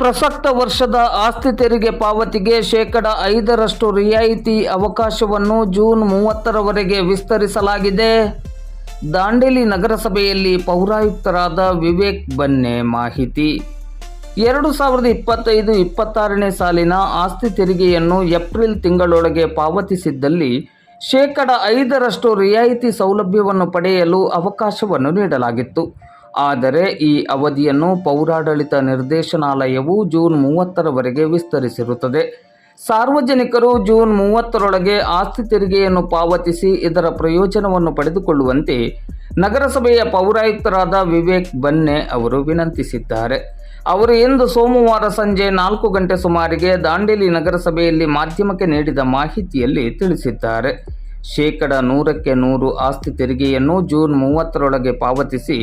ಪ್ರಸಕ್ತ ವರ್ಷದ ಆಸ್ತಿ ತೆರಿಗೆ ಪಾವತಿಗೆ ಶೇಕಡ ಐದರಷ್ಟು ರಿಯಾಯಿತಿ ಅವಕಾಶವನ್ನು ಜೂನ್ ಮೂವತ್ತರವರೆಗೆ ವಿಸ್ತರಿಸಲಾಗಿದೆ. ದಾಂಡೇಲಿ ನಗರಸಭೆಯಲ್ಲಿ ಪೌರಾಯುಕ್ತರಾದ ವಿವೇಕ್ ಬನ್ನೆ ಮಾಹಿತಿ. ಎರಡು ಸಾವಿರದ ಇಪ್ಪತ್ತೈದು ಇಪ್ಪತ್ತಾರನೇ ಸಾಲಿನ ಆಸ್ತಿ ತೆರಿಗೆಯನ್ನು ಏಪ್ರಿಲ್ ತಿಂಗಳೊಳಗೆ ಪಾವತಿಸಿದ್ದಲ್ಲಿ ಶೇಕಡ ಐದರಷ್ಟು ರಿಯಾಯಿತಿ ಸೌಲಭ್ಯವನ್ನು ಪಡೆಯಲು ಅವಕಾಶವನ್ನು ನೀಡಲಾಗಿತ್ತು. ಆದರೆ ಈ ಅವಧಿಯನ್ನು ಪೌರಾಡಳಿತ ನಿರ್ದೇಶನಾಲಯವು ಜೂನ್ ಮೂವತ್ತರವರೆಗೆ ವಿಸ್ತರಿಸಿರುತ್ತದೆ. ಸಾರ್ವಜನಿಕರು ಜೂನ್ ಮೂವತ್ತರೊಳಗೆ ಆಸ್ತಿ ತೆರಿಗೆಯನ್ನು ಪಾವತಿಸಿ ಇದರ ಪ್ರಯೋಜನವನ್ನು ಪಡೆದುಕೊಳ್ಳುವಂತೆ ನಗರಸಭೆಯ ಪೌರಾಯುಕ್ತರಾದ ವಿವೇಕ್ ಬನ್ನೆ ಅವರು ವಿನಂತಿಸಿದ್ದಾರೆ. ಅವರು ಇಂದು ಸೋಮವಾರ ಸಂಜೆ ನಾಲ್ಕು ಗಂಟೆ ಸುಮಾರಿಗೆ ದಾಂಡೇಲಿ ನಗರಸಭೆಯಲ್ಲಿ ಮಾಧ್ಯಮಕ್ಕೆ ನೀಡಿದ ಮಾಹಿತಿಯಲ್ಲಿ ತಿಳಿಸಿದ್ದಾರೆ. ಶೇಕಡ ನೂರಕ್ಕೆ ನೂರು ಆಸ್ತಿ ತೆರಿಗೆಯನ್ನು ಜೂನ್ ಮೂವತ್ತರೊಳಗೆ ಪಾವತಿಸಿ,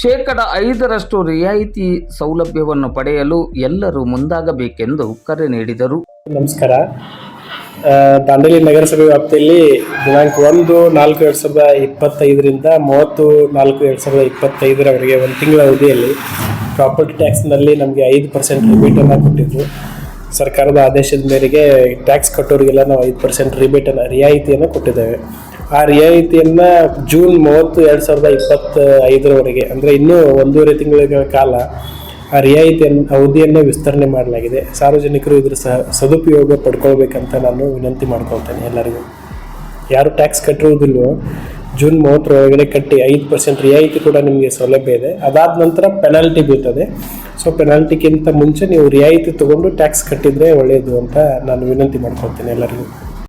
ಶೇಕಡ ಐದರಷ್ಟು ರಿಯಾಯಿತಿ ಸೌಲಭ್ಯವನ್ನು ಪಡೆಯಲು ಎಲ್ಲರೂ ಮುಂದಾಗಬೇಕೆಂದು ಕರೆ ನೀಡಿದರು. ನಮಸ್ಕಾರ. ದಾಂಡೇಲಿ ನಗರಸಭೆ ವ್ಯಾಪ್ತಿಯಲ್ಲಿ ದಿನಾಂಕ ಒಂದು ನಾಲ್ಕು ಎರಡು ಸಾವಿರದ ಇಪ್ಪತ್ತೈದರಿಂದ ಮೂವತ್ತು ನಾಲ್ಕು ಎರಡು ಸಾವಿರದ ಇಪ್ಪತ್ತೈದರವರೆಗೆ ಒಂದು ತಿಂಗಳ ಅವಧಿಯಲ್ಲಿ ಪ್ರಾಪರ್ಟಿ ಟ್ಯಾಕ್ಸ್ನಲ್ಲಿ ನಮಗೆ ಐದು ಪರ್ಸೆಂಟ್ ರಿಬೇಟನ್ನು ಕೊಟ್ಟಿದ್ರು. ಸರ್ಕಾರದ ಆದೇಶದ ಮೇರೆಗೆ ಟ್ಯಾಕ್ಸ್ ಕಟ್ಟೋರಿಗೆಲ್ಲ ನಾವು ಐದು ಪರ್ಸೆಂಟ್ ರಿಬೇಟನ್ನು ರಿಯಾಯಿತಿಯನ್ನು ಕೊಟ್ಟಿದ್ದೇವೆ. ಆ ರಿಯಾಯಿತಿಯನ್ನು ಜೂನ್ ಮೂವತ್ತು ಎರಡು ಸಾವಿರದ ಇಪ್ಪತ್ತ ಐದರವರೆಗೆ ಅಂದರೆ ಇನ್ನೂ ಒಂದೂವರೆ ತಿಂಗಳ ಕಾಲ ಆ ರಿಯಾಯಿತಿಯನ್ನು, ಅವಧಿಯನ್ನು ವಿಸ್ತರಣೆ ಮಾಡಲಾಗಿದೆ. ಸಾರ್ವಜನಿಕರು ಇದರ ಸಹ ಸದುಪಯೋಗ ಪಡ್ಕೊಳ್ಬೇಕಂತ ನಾನು ವಿನಂತಿ ಮಾಡ್ಕೊಳ್ತೇನೆ ಎಲ್ಲರಿಗೂ. ಯಾರು ಟ್ಯಾಕ್ಸ್ ಕಟ್ಟಿರುವುದಿಲ್ವೋ ಜೂನ್ ಮೂವತ್ತರೊಳಗಡೆ ಕಟ್ಟಿ ಐದು ಪರ್ಸೆಂಟ್ ರಿಯಾಯಿತಿ ಕೂಡ ನಿಮಗೆ ಸೌಲಭ್ಯ ಇದೆ. ಅದಾದ ನಂತರ ಪೆನಾಲ್ಟಿ ಬೀಳ್ತದೆ. ಸೊ ಪೆನಾಲ್ಟಿಗಿಂತ ಮುಂಚೆ ನೀವು ರಿಯಾಯಿತಿ ತಗೊಂಡು ಟ್ಯಾಕ್ಸ್ ಕಟ್ಟಿದ್ರೆ ಒಳ್ಳೆಯದು ಅಂತ ನಾನು ವಿನಂತಿ ಮಾಡ್ಕೊಳ್ತೀನಿ ಎಲ್ಲರಿಗೂ.